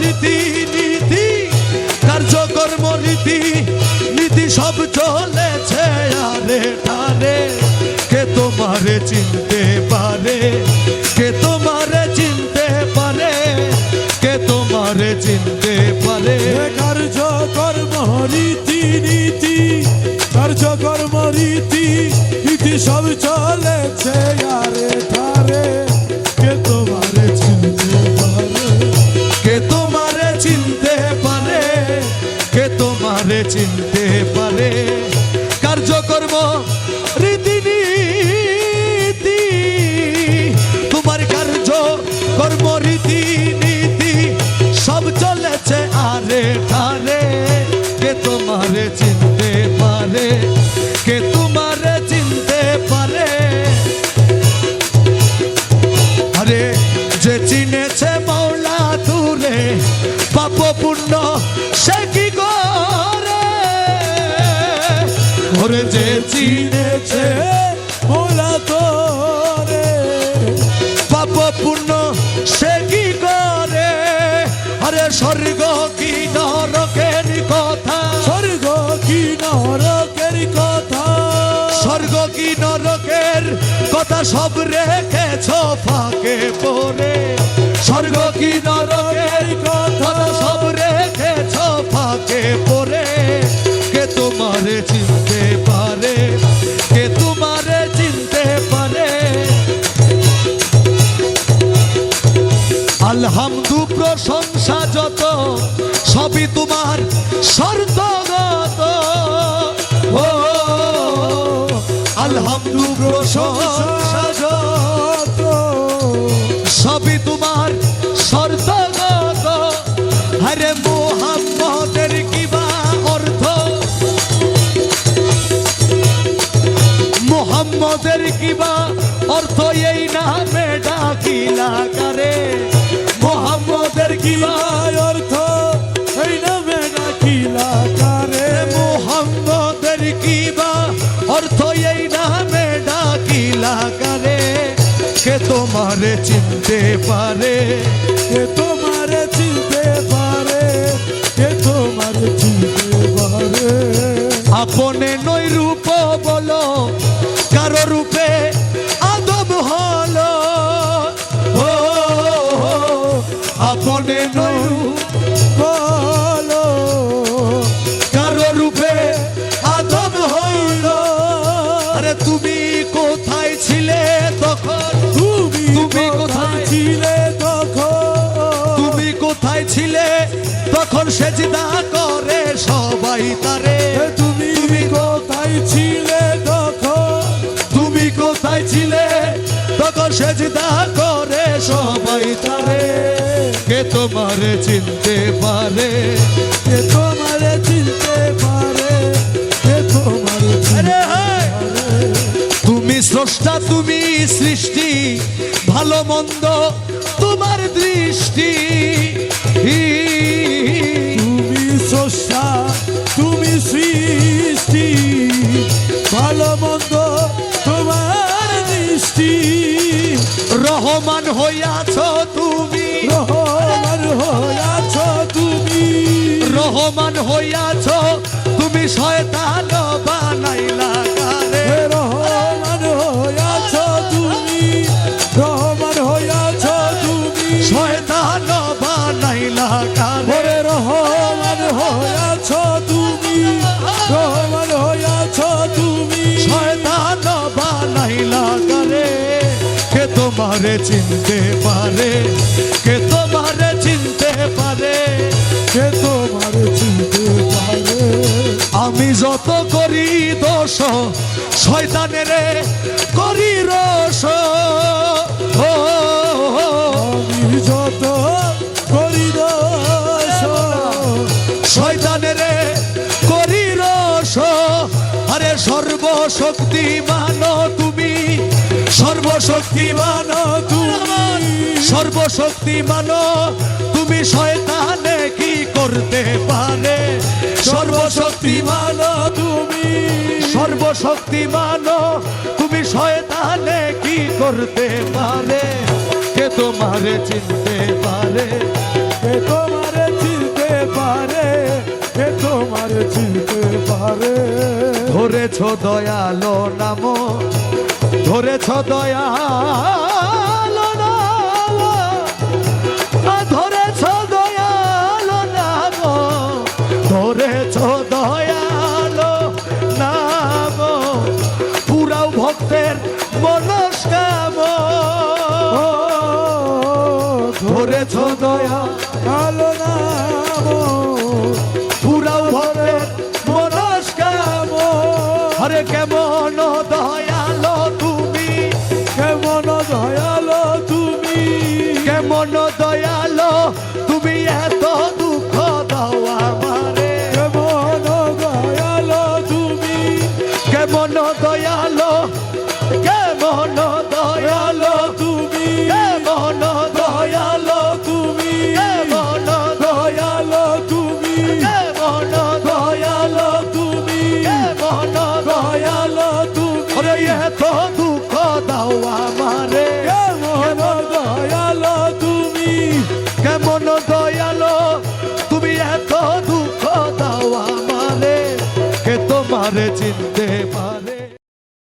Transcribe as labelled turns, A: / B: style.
A: রীতি নীতি, কার্যকর্ম রীতি নীতি সব চলেছে আরে ঠারে কে তোমারে চিনতে পারে? কে তোমারে চিনতে পারে? কে তোমারে চিনতে পারে?
B: কার্য কর্ম রীতি নীতি কার্য কর্ম রীতি নীতি সব চলেছে আরে ঠারে পারে
A: কার্যকর্ম রীতিনীতি। তোমার কার্য কর্ম রীতি নীতি সব চলেছে আরে ঠারে কে তোমারে চিনতে যে চিনেছে মোলা
B: তোরে।
A: সে কি করে? আরে স্বর্গ কি নরকের কথা?
B: স্বর্গ কি নরকের কথা?
A: স্বর্গ কি নরকের কথা সব রেখেছ ফাঁকে পড়ে? স্বর্গ কি নরকের কথা সব রেখেছ ফাঁকে পড়ে? কে তোমারে চিনতে আলহামদু প্রশংসা যত সবই তোমার শর্তগত ও আলহামদু প্রশংসা তোমারে চিনতে পারে
B: কে তোমারে চিনতে পারে কে তোমারে চিনতে পারে।
A: আপনে নই রূপ বলো, কারও রূপে ছিলে তখন সেজদা করে সবাই তারে।
B: তুমি তুমি কোথায় ছিলে তখন?
A: তুমি কোথায় ছিলে তখন সেজদা করে সবাই তারে। কে তোমারে চিনতে পারে?
B: কে তোমারে চিনতে পারে? কে তোমার
A: আরে তুমি স্রষ্টা তুমি সৃষ্টি ভালো মন্দ তোমার দৃষ্টি।
B: সৃষ্টি ভালো মন্দ তোমার দৃষ্টি।
A: রহমান হইয়াছ তুমি।
B: রহমান হইয়াছ তুমি।
A: রহমান হইয়াছ তুমি শয়তান বানাইলা তোমারে চিনতে পারে? কে তোমারে চিনতে পারে?
B: কে তোমার চিনতে পারে?
A: আমি যত করি দোষ, শয়তানের করি রস ও
B: আমি যত করি
A: রস আরে সর্বশক্তিমান তুমি সর্বশক্তি মান তুমি সর্বশক্তিমান, তুমি শয়তানে কি করতে পারে? সর্বশক্তি মান তুমি। সর্বশক্তি মান তুমি শয়তানে কি করতে পারে? কে তোমারে চিনতে পারে?
B: কে তোমারে চিনতে পারে?
A: কে তোমারে চিনতে পারে? ধরেছ দয়ালো নাম ধরেছ দয়া ধরেছ দয়াল না গো ধরেছ
B: দয়াল
A: পুরাও ভক্তের মনস্কাম ধরেছ দয়া চিনতে পারে।